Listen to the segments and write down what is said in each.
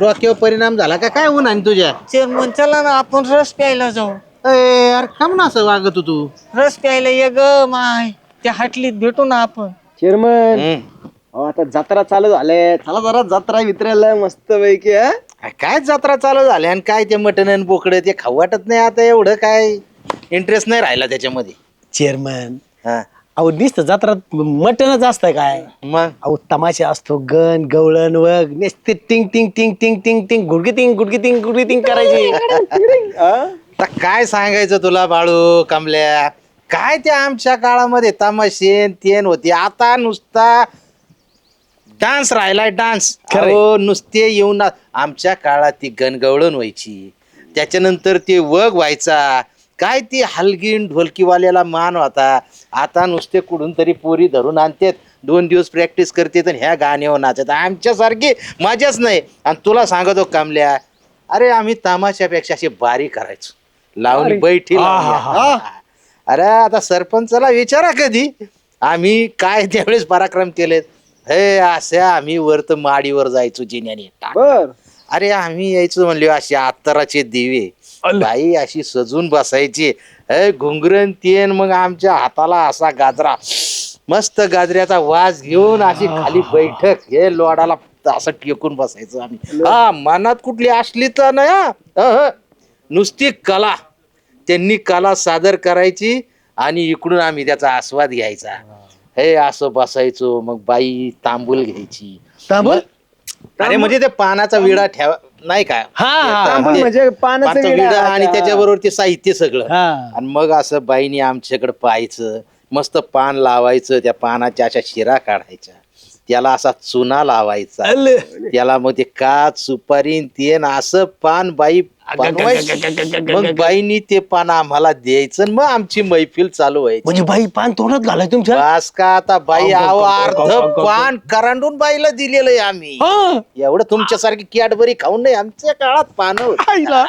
डोक्यावर परिणाम झाला का? काय होऊन आणि तुझ्या? चेअरमन चला ना आपण रस प्यायला जाऊ. अरे अरे काम ना असं वागत हो तू रस प्यायला ये ग माय. त्या हाटलीत भेटू ना आपण. चेअरमन. अहो, आता जत्रा चालू झाले चला जरा जत्रा वितरायला मस्त पैकी हा. अरे काय जत्रा चालू झाली आणि काय ते मटण आणि बोकडं ते खाऊ वाटत नाही आता एवढं काय? इंटरेस्ट नाही राहिला त्याच्यामध्ये. चेअरमन. हा. अहो नुसतं जत्रात मटणच असतं काय? मग? अहो तमाशा असतो गण गवळण वग नुसते टिंग टिंग टिंग टिंग टिंग टिंग गुडगी टिंग गुडगी टिंग गुडगी टिंग करायची. आता काय सांगायचं तुला बाळू कमल्या? काय ते आमच्या काळामध्ये तमाशेन तेन होती? आता नुसता डान्स राहिलाय डान्स. खरंय. हो नुसते येऊन आमच्या काळात ती गणगवळण व्हायची. त्याच्यानंतर ते वग व्हायचा. काय ती हलगीन ढोलकीवाल्याला मान होता? आता नुसते कुठून तरी पोरी धरून आणतात. दोन दिवस प्रॅक्टिस करते तर ह्या गाण्यावर नाचत. आमच्यासारखी मजाच नाही. आणि तुला सांगतो कामल्या अरे आम्ही तमाशापेक्षा अशी बारी करायचो. लावून बैठी लावणी. हा. अरे आता सरपंचाला विचारा कधी. आम्ही काय त्यावेळेस पराक्रम केलेत? हे असे आम्ही वर तर माडीवर जायचो जिन्याने. बर. अरे आम्ही यायचो म्हणले असे अत्तराचे दिवे. बाई अशी सजून बसायची. हे घुंगरण तेन मग आमच्या हाताला असा गाजरा मस्त गाजऱ्याचा वास घेऊन अशी खाली बैठक हे लोडाला असं टेकून बसायचं आम्ही. हा मनात कुठली असली तर नाही हा. अहं. नुसती कला. त्यांनी कला सादर करायची आणि इकडून आम्ही त्याचा आस्वाद घ्यायचा. हे. असं बसायचो मग बाई तांबूल घ्यायची. तांबूल? अरे म्हणजे ते पानाचा विडा ठेवा नाही का हा, हा, म्हणजे पानाचा पानाचा विडा. विडा आणि त्याच्याबरोबर ते साहित्य सगळं हा. आणि मग असं बाईनी आमच्याकडे पाहायचं मस्त पान लावायचं त्या पानाच्या अशा शिरा काढायच्या त्याला असा चुना लावायचा अल. त्याला मग ते काच सुपारी न तेन असं पान बाई बनवायची. मग बाईनी ते पान आम्हाला द्यायचं आणि मग आमची मैफिल चालू व्हायची म्हणजे बाई पान तोंडात घालाय तुमच्या बस का आता बाई आव अर्ध पान करंडून बाईला दिलेलं आहे आम्ही हा. एवढं तुमच्यासारखी कॅडबरी खाऊन नाही आमच्या काळात पानं होती. आईला.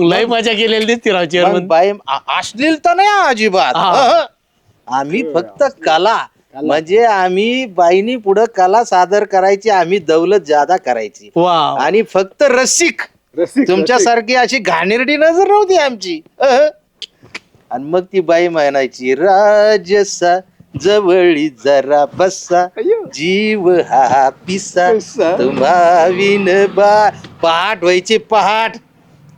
लय मजा केलेली दिसते राव मग चेअरमन बाई आ- अश्लीलता नाही हा अजिबात हा. अहं. आम्ही फक्त कला म्हणजे आम्ही बाईनी पुढं कला सादर करायची आम्ही दौलत जादा करायची. वा आणि फक्त रसिक. रसिक, तुमच्यासारखी अशी घाणेरडी नजर नव्हती आमची. अहं. आणि मग ती बाई म्हणायची राजसा जवळी जरा बसा. जीव हा पिसा. पिसा. तुम्हा विन बा. पहाट व्हायची पहाट.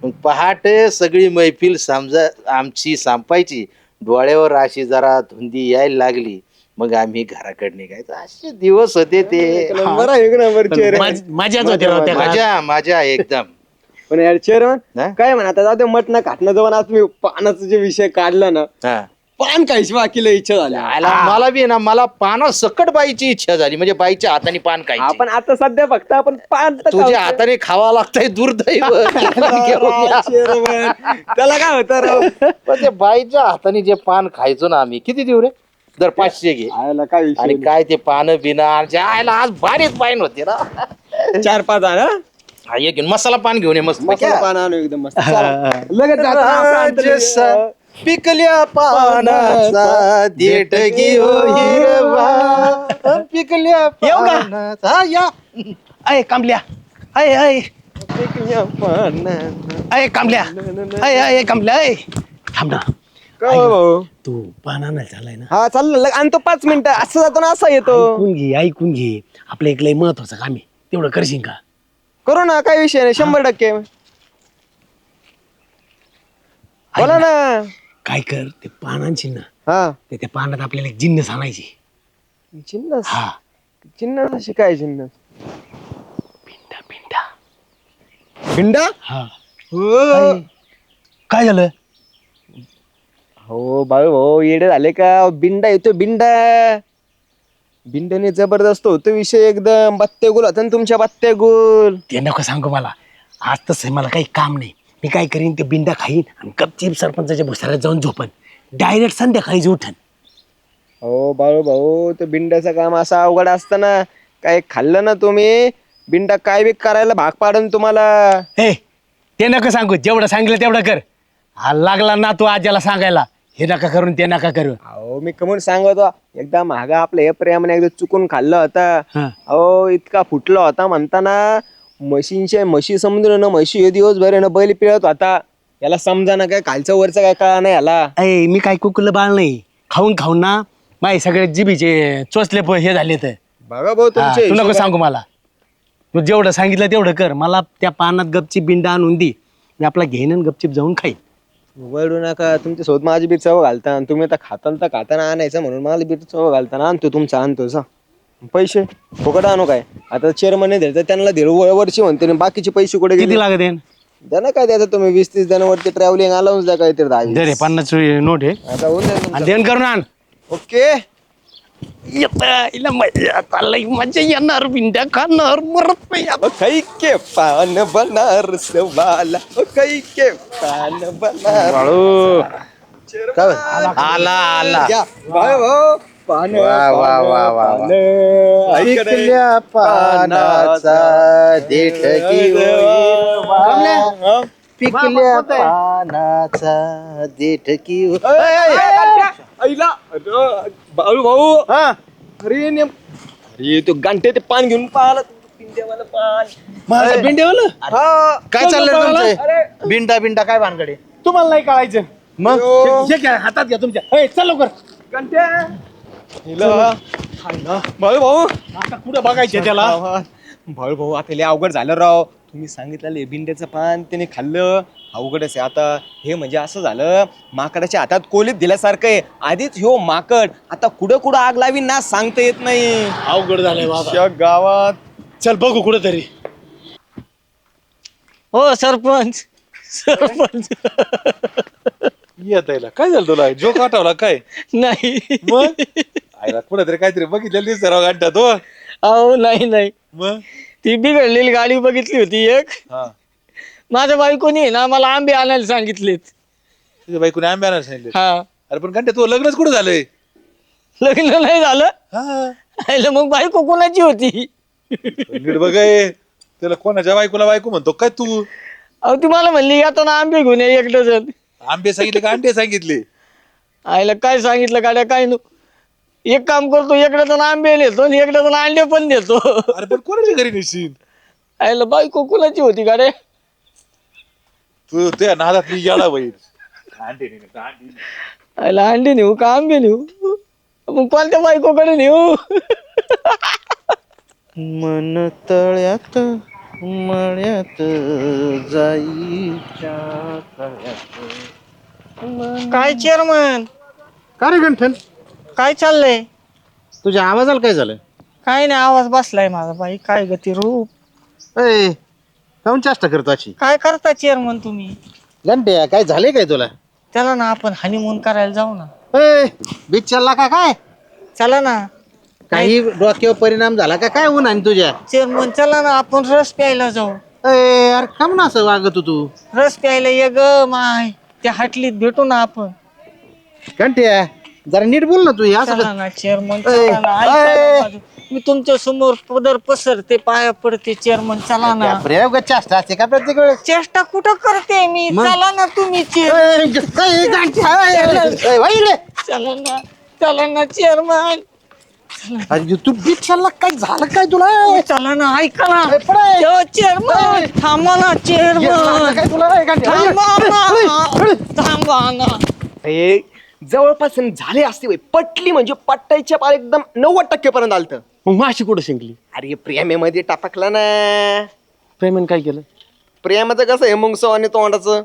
मग पहाट सगळी मैफिल समजा आमची संपायची. डोळ्यावर अशी जरा धुंदी यायला लागली. मग आम्ही घराकडे निघायचो. असे दिवस होते ते. नंबर आहे एक नंबर चेअरमन मज- मजाच होती राव त्या काळात. माझ्या माझ्या एकदम. पण यार चेअरमन हा? काय म्हणा आता जाऊ दे मटणं खाटणं जाऊन आज तुम्ही पानाचा जे विषय काढला ना हा. पान खायची बाकीला इच्छा झाली. आला मला बी ना मला पानं सकट बाईची इच्छा झाली. म्हणजे बाईच्या हाताने पान खायची. आपण आता सध्या फक्त आपण पान तर तुझ्या खाऊ. हाताने खावा लागतंय दुर्दैव. चेअरमन. त्याला काय होतं राव? पण ते बाईच्या हाताने जे पान खायचो ना आम्ही किती देऊ रे? दर पाचशे घे. आयला काय विषय आणि काय ते पानं बिना आमच्या आयला आज भारीच पान होते ना. नाही. चार पाच ना हा, ये घेऊन मसाला पान घेऊन ये मस्त मसाला पान आणू एकदम मस्त. चला. लगेच जातो ना, असं अंतर राजसा लगेच. पिकल्या पानाचा देठ घेऊ हिरवा. पिकल्या येऊ का? पानाचा हा, या. अय कांबल्या. अय अय. पिकल्या पानाचा. अय कांबल्या. अय अय कांबल्या अय. थांब ना. काय हो भाऊ तू झालाय ना. हा चाललं लग- आणतो पाच मिनिटं असं जातो ना असा येतो. ऐकून घे ऐकून घे. आपलं एक लय महत्वाचं काम आहे. तेवढं करशील का? करू ना काय विषय नाही शंभर टक्के. बोला ना. काय कर ते पान आणशील ना हा. ते त्या पानात आपल्याला एक जिन्नस आणायची. चिन्नस हा. चिन्नस अशी काय चिन्नस पिंडा पिंडा भिंडा? हा. हो काय झालं? हो बाळू भाऊ येडे झाले का? बिंडा येतो बिंडा. बिंड्याने जबरदस्त होतो विषय एकदम. बत्ते गुल होता ना तुमच्या बत्ते गुल ते नको सांगू मला. आज तसं मला काही काम नाही. मी काय करीन ते बिंडा खाईन आणि गपचीप सरपंचाच्या भुसाऱ्यात जाऊन झोपन. डायरेक्ट संध्याकाळी उठन. हो बाळू भाऊ ते बिंड्याचं काम असं अवघड असतं ना. काय खाल्लं ना तुम्ही? बिंडा काय बी करायला भाग पाडन तुम्हाला. हे ते नका सांगू. जेवढं सांगितलं तेवढं कर. हा लागला ना तू आज्याला सांगायला. हे नका करून ते नका करू. अहो मी कमून सांगतो एकदा महागा आपलं हे प्रेमाने एकदा चुकून खाल्लं होतं. हा. अहो इतका फुटला होता म्हणताना म्हशींच्या म्हशी समजून ना म्हशी हे दिवसभर ना बैल पिळत होता. याला समजा ना काय खालचं वरचं काय कळा नाही याला? अय मी काय कुकुलं बाळ नाही. खाऊन खाऊन ना माही सगळे जिबीचे चोचले प- हे झाले तर बघा भाऊ तुमचे तू नको हिशोब- सांगू मला. तू जेवढं सांगितलं तेवढं कर. मला त्या पानात गपचीप बिंडा आणून दे. मी आपला घेईन आणि गपचीप जाऊन खाईन. वळू नका. तुमच्यासोबत माझी बी चव घालता आणि तुम्ही आता खाताना तर खाताना आणायचं म्हणून मला बी चव घालताना आणतो तुमचा आणतो सा पैसे? फुकट आणू काय? आता चेअरमन दिले तर त्यांना दिलं. वर- वर्षी म्हणते आणि बाकीचे पैसे कुठे किती गेले? लागत आहे? द्या काय द्यायचं तुम्ही वीस तीस जणांवरती ट्रॅव्हलिंग अलाउन्स द्या काहीतरी दहा रे. पन्नास नोट आहे. आता होऊन जाईल. आणि देण करून आण. ओके. येतं, हिला मजा लई मजा येणार बिंड्या खाणार मरत नाही आता. ओ काही के पान बनारस वाला ओ काही के पान बनारस काय आला आला या, भाऊ, भाऊ, पान वा, वा, वा, पानाचा देठ घेऊन हा? पिकल्या पानाचा देठ की आईला. अरे, बाळू भाऊ. अरे नेम अरे तो गांठे ते पान घेऊन पाहिला पिंड्यावाला पान. माझं हा. काय चाललंय अरे. तुमचं? बिंडा बिंडा काय भानगडे? तुम्हाला नाही कळायचं. मग? हे- हे घ्या, हातात घ्या तुमच्या. ए, चल लवकर. गांठ्या. हिला. बाळू भाऊ. आता कुठं बघायचं त्याला? भाऊ भाऊ आता लय अवघड झालं राव. तुम्ही सांगितलं बिंड्याचं पान त्याने खाल्लं. अवघडच आहे आता हे म्हणजे असं झालं माकडाच्या हातात कोलीत दिल्यासारखं आहे. आधीच ह्यो माकड आता कुठं कुठं आग लावी ना सांगता येत नाही. अवघड झालंय बाबा. या गावात चल बघू कुठं तरी हो सरपंच. सरपंच. येत यायला काय झालं तुला? जोक आठवला काय? नाही. मग? आयला कुठेतरी काहीतरी बघितलेलं दिसतं राव गाड्यात हो. अहो नाही नाही. मग? ती बिघडलेली गाडी बघितली होती एक. हा. माझ्या बायकोनी आहे ना मला आंबे आणायला सांगितलेत. तुझ्या बायकोने आंबे आणायला सांगितले हा. अरे पण घंटे तू लग्नच कुठं झालंय? लग्न नाही झालं? हा. आईला मग बायको कोणाची होती? नीट बघाय त्याला कोणाच्या बायकोला बायको म्हणतो? काय तू? अहो ती मला म्हणली येताना आंबे घेऊन ये एक डझन. आंबे सांगितले का अंडे सांगितले? आईला काय सांगितलं गाड्या काय नु एक काम करतो एक डझन आंबे नेतो आणि एक डझन अंडे पण देतो अरे पण कोणाच्या घरी नेशील? आईला बायको कोणाची होती गाड्या? तू त्या याला बैल अंडे नाही, अंडे नाही. अंडे नेऊ का आंबे नेऊ? मग कोणत्या बायकोकडे नेऊ? मन तळ्यात मळ्यात जाईच्या काय चेअरमन का रे गंठन? काय चाललंय? तुझ्या आवाजाला काय झालं? काय नाही आवाज बसलाय माझा बाई. काय गती रूप? काऊन चेष्टा करतो अशी? काय करता चेअरमन तुम्ही? गंट्या काय झाले काय तुला? चला ना आपण हनीमून करायला जाऊ ना. ए बीच चालला का काय? चला ना. काही डोक्यावर परिणाम झाला का? काय ऊन आणि तुझ्या? चेअरमन चला ना आपण रस प्यायला जाऊ. ए अरे काम ना असं वागत तू रस प्यायला ये ग माय. त्या हाटलीत भेटू ना आपण. घंट्या जरा नीट बोल ना तू हे असं चला ना चेअरमन चला. मी तुमच्यासमोर पदर पसरते पाया पडते चेअरमन चला ना. प्रयोग चेष्टा असते का प्रत्येक वेळेस? चेष्टा कुठं करते मी? मग? चला ना तुम्ही ए, चेअर ए, गंठ्या, ए, ए, वळ इकडे. चला ना चला ना चेअरमन अरे तू बीच चालला काय? झालं काय तुला? चला ना ऐका ना. ए, चेअरमन थांबा ना चेअरमन काय तुला ए, गंठ्या. थांबा ना. थांबा ना. जवळपास झाले असते बाई. पटली म्हणजे पट्टायच्या पार एकदम नव्वद टक्केपर्यंत आलत. मग माशी कुठं शिंकली? अरे प्रेमेमध्ये टापकला ना. प्रेमन काय केलं? प्रेमाचं कसं आहे मुंगसवाने तोंडाचं?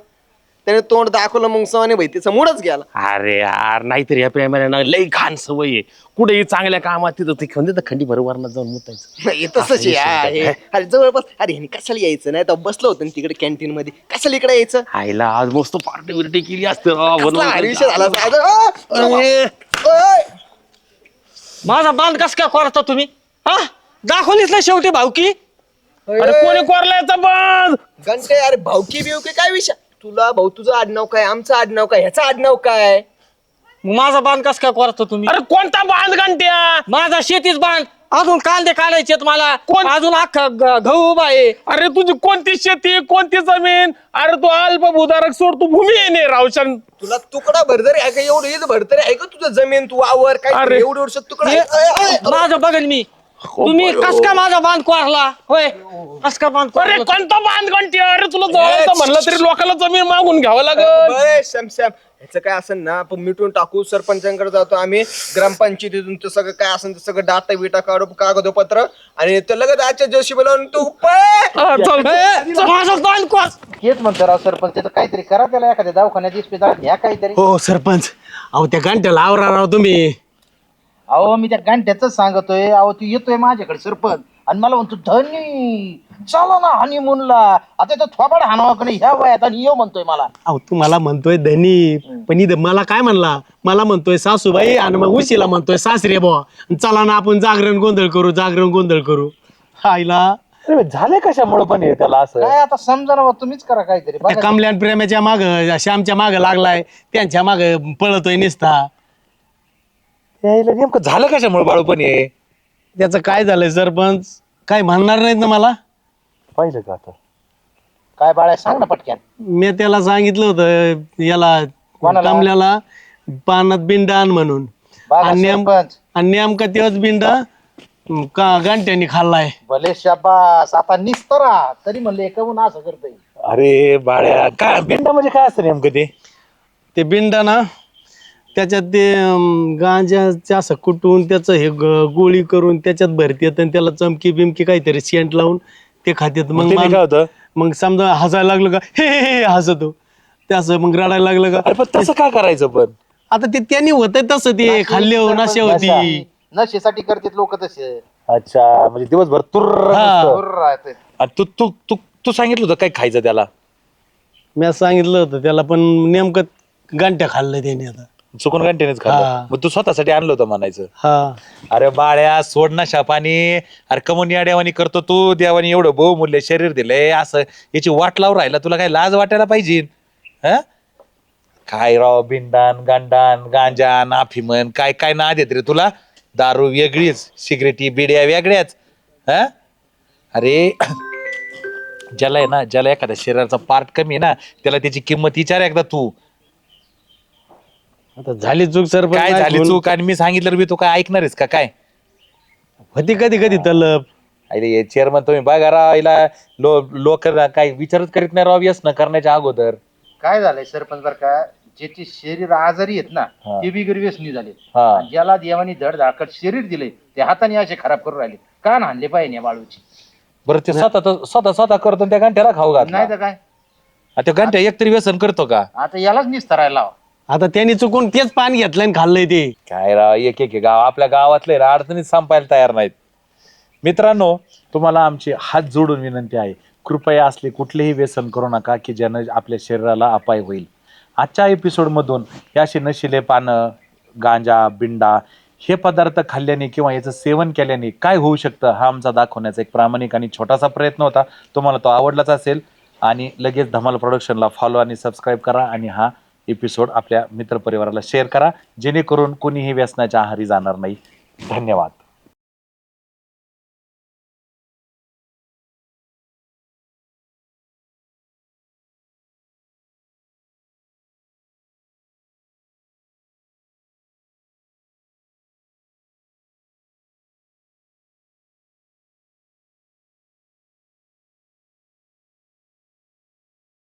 त्याने तोंड दाखवलं मुंगसवाने भाई तिचा मूडच गेला. अरे यार नाहीतरी या प्रेमाने ना लई घाण सवय आहे. कुठेही चांगल्या कामात तिथं ते खंदी तर खंडी भर वरणात जाऊन मुतायचं. नाही तसंच आहे. अरे जवळपास अरे ह्यानी कशाला यायचं? नाही तर बसलं होतं ना तिकडे कॅन्टीन मध्ये. कशाला इकडे यायचं? आईला आज मस्त पार्टी बिर्टी केली असते. राव, कसला बनवून भारी विषय झाला खायचं. असता. अरे, अरे, ओय. माझा बांध कस काय करता तुम्ही? हा? दाखवलीच ना शेवटी भाऊकी अरे कोणी कोरलायचा बंद घंटे अरे भाऊकी बिवकी काय विषय? तुला भाऊ तुझं आडनाव काय? आमचं आडनाव काय? ह्याचं आडनाव काय? मग माझा बांध कस काय करता तुम्ही? अरे कोणता बांध घंट्या माझा शेतीच बांध. अजून कांदे काढायचे मला. कोण- अजून अख्खा ग- गहू उभा आहे. अरे तुझी कोणती शेती कोणती जमीन? अरे तू अल्प भूधारक सोड तू भूमी येणे रावशन. तुला तुकडा भरतरी आहे का? एवढं येत भरतरी आहे का तुझं जमीन? तू वावर काय अरे. एवढं वर्ष तुकडा आहे? अय, अय, अय. माझं बघेन मी. तुम्ही कस का माझा बांध कोरला? होय. कस का बांध अरे कोरला? कोणता बांध कोणती अरे तुला जवळचं म्हणलं तरी लोकांना जमीन मागून घ्यावं लागल. बरं, श्याम श्याम. ह्याचं काय असेल ना आपण मिटून टाकू सरपंचांकडे जातो आम्ही ग्रामपंचायतीतून ते सगळं काय असेल ते सगळं डाटा बिटा काढू कागदपत्र आणि ते लगेच आजच्या जोशी बोलावून तू पळ. हा, चल. ए, माझा बांध कोर. हेच म्हणतो राव सरपंच त्याचं काहीतरी करा त्याला एखाद्या दवाखान्यात इस्पितळात घ्या काहीतरी. हो सरपंच. अहो त्या घंट्याला आवरा राव तुम्ही. अहो मी त्या गांठ्याच सांगतोय. अहो तू येतोय माझ्याकडे सरपंच. आणि मला म्हणतो धनी चला ना हनीमूनला आता तो थोबाड हाणावा का नाही ह्या वयात आणि येऊ म्हणतोय मला. अहो तुम्हाला म्हणतोय धनी पण इथं मला काय म्हणला? मला म्हणतोय सासूबाई आणि मग उशीला म्हणतोय सासरे बुवा. चला ना आपण जागरण गोंधळ करू जागरण गोंधळ करू. आईला. झाले कशामुळे पण हे त्याला असं? काय आता समजा ना बा, तुम्हीच करा काहीतरी. त्या कमल्यान प्रेमाच्या माग श्यामच्या माग लागलाय. त्यांच्या माग पळतोय निसता. यायला नेमकं झालं कशामुळे बाळू पण हे? त्याचं काय झालंय सरपंच? काय म्हणणार नाहीत ना मला? पाहिलं का आता? काय बाळा सांग ना पटक्यान. मी त्याला सांगितलं होतं याला कोणाला? कमल्याला पानात बिंडा आण म्हणून. बघा आणि नेम- सरपंच. आणि नेमका तेच बिंडा अं, का गांठ्यानी खाल्लाय? भले शाबास आता निस्तरा. तरी म्हणले कमून असं करतोय. अरे बाळ्या काय बिंडा म्हणजे काय असतं नेमकं ते? ते बिंडा ना त्याच्यात ते अं, गांजाचं असं कुटून त्याचं हे ग- गोळी करून त्याच्यात भरतेत आणि त्याला चमकी बिमकी काहीतरी सेंट लावून ते खात्यात. मग त्याने मान- काय होतं? मग समजा हसायला लागलं का? हे हे हे हसतो. ते असं मग रडायला लागलं का? अरे पण तसं काय करायचं पण? आता ते त्यांनी होत तसं ते. खाल्ले हो नशे होती. नशेसाठी करतात लोक तसे. अच्छा म्हणजे दिवसभर तुर्र हा. नुसतं. बरोबर राहते. आणि तू तू तू तू सांगितलं होतं काय खायचं त्याला? मी सांगितलं होतं त्याला पण नेमकं गांठ्या खाल्लं त्याने आता. चुकून कंटेनच हा. खाल्लं मग तू स्वतःसाठी आणलं होतं म्हणायचं. हा. अरे बाळ्या सोड ना शापानी. अरे कमून या देवानी करतो तू देवानी एवढं बहुमूल्य शरीर दिलंय असं याची वाट लावून राहिला तुला काय लाज वाटायला पाहिजे? हं? काय राव बिंडान गांडान गांजान आफिमन काय काय ना देत रे तुला? दारू वेगळीच सिगरेटी बिड्या वेगळ्याच. हं? अरे ज्याला आहे ना ज्याला एखाद्या शरीराचा पार्ट कमी आहे ना त्याला त्याची किंमत विचार एकदा तू. आता झाली चूक सर काय झाली चूक? आणि मी सांगितलं मी तू काय ऐकणार आहेस का? काय? होती कधी कधी तलप अरे चेअरमन तुम्ही बघा राव हिला लो लोक काही विचारच करीत नाही राव व्यसन करण्याच्या अगोदर. काय झालंय सरपंच बर का? ज्याचे शरीर आजारी आहेत ना हा. ते बिगर व्यसनी झाले हा. ज्याला देवानी धड धाकट शरीर दिले ते हाताने असे खराब करून राहिले. का आणले पाहिजे या बाळूची. बरं ते स्वतः स्वतः स्वतः करतो आणि त्या घंट्याला खाऊ घातला. नाही तर काय? आ, त्या घंट्या एकतरी व्यसन करतो का? आता यालाच निस्तरायला लावा. आता त्यांनी चुकून तेच पान घेतलं आणि खाल्लंय ते. काय राव एक एक गाव आपल्या गावातले ना अडचणीत संपायला तयार नाहीत. मित्रांनो तुम्हाला आमची हात जोडून विनंती आहे. कृपया असले कुठलेही व्यसन करू नका की ज्यानं आपल्या शरीराला अपाय होईल. आजच्या एपिसोडमधून हे असे नशिले पानं गांजा बिंडा हे पदार्थ खाल्ल्याने किंवा याचं सेवन केल्याने काय होऊ शकतं हा आमचा दाखवण्याचा एक प्रामाणिक आणि छोटासा प्रयत्न होता. तुम्हाला तो आवडलाच असेल आणि लगेच धमाल प्रोडक्शनला फॉलो आणि सबस्क्राईब करा आणि हा एपिसोड आपल्या मित्रपरिवाराला शेअर करा. जेणेकरून कोणीही व्यसनाच्या आहारी जाणार नाही. धन्यवाद.